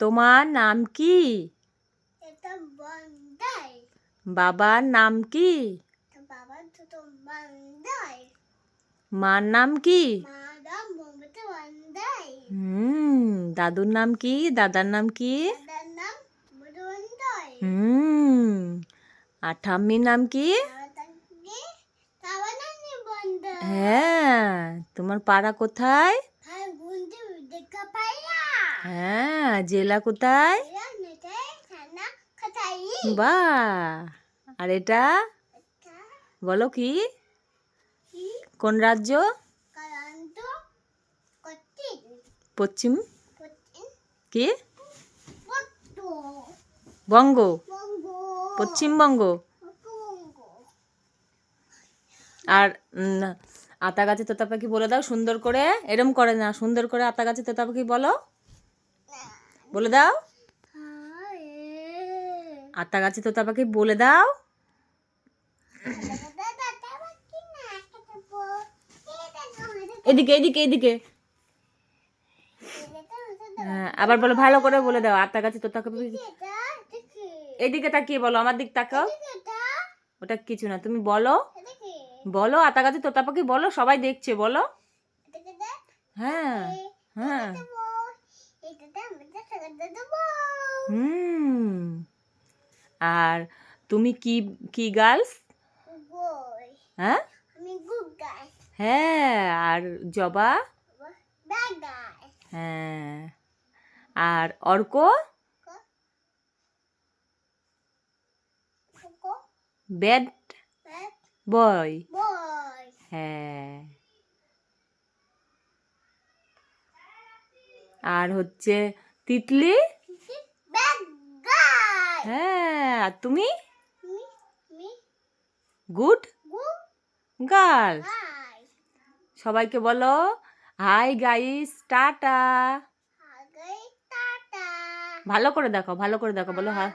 তোমার নাম কি এটা বন্দাই বাবার নাম কি বাবা ছোট বন্দাই মার নাম কি মাদাম মমতা বন্দাই হুম দাদুর নাম কি দাদার নাম কি দাদার নাম মধু বন্দাই হুম আর ঠাম্মির নাম কি তাকে তাওয়া নানি বন্দাই হ্যাঁ তোমার পাড়া কোথায় হ্যাঁ জেলা কোথায়? বা আর এটা? বলো কি? কোন রাজ্য? পশ্চিম? কি? বঙ্গ। বঙ্গ। পশ্চিমবঙ্গ আর আতা গাছে তোতা পাখি বলে দাও, সুন্দর করে। এরম করে না, সুন্দর করে আতা গাছে তোতা পাখি বলো। বলে দাও। আতা গাছে তোতা পাখি বলে দাও। এদিকে এদিকে এদিকে। হ্যাঁ, আবার বলো ভালো করে বলে দাও। আতা গাছে তোতা পাখি। এদিকে তাকিয়ে বলো আমার দিক তাকাও। ওটা কিছু না তুমি বলো। বলো আতা গাছে তোতা পাখি বলো সবাই দেখছে বলো। হ্যাঁ। হুম। আর তুমি কি কি গার্লস? হ্যাঁ? হ্যাঁ আর জবা? হ্যাঁ। আর অর্ক? ব্যাড বয় হ্যাঁ। আর হচ্ছে তিতলি? হ্যাঁ আর তুমি? গুড গার্ল সবাইকে বলো হাই গাইস টাটা ভালো করে দেখো ভালো করে দেখো বলো হ্যাঁ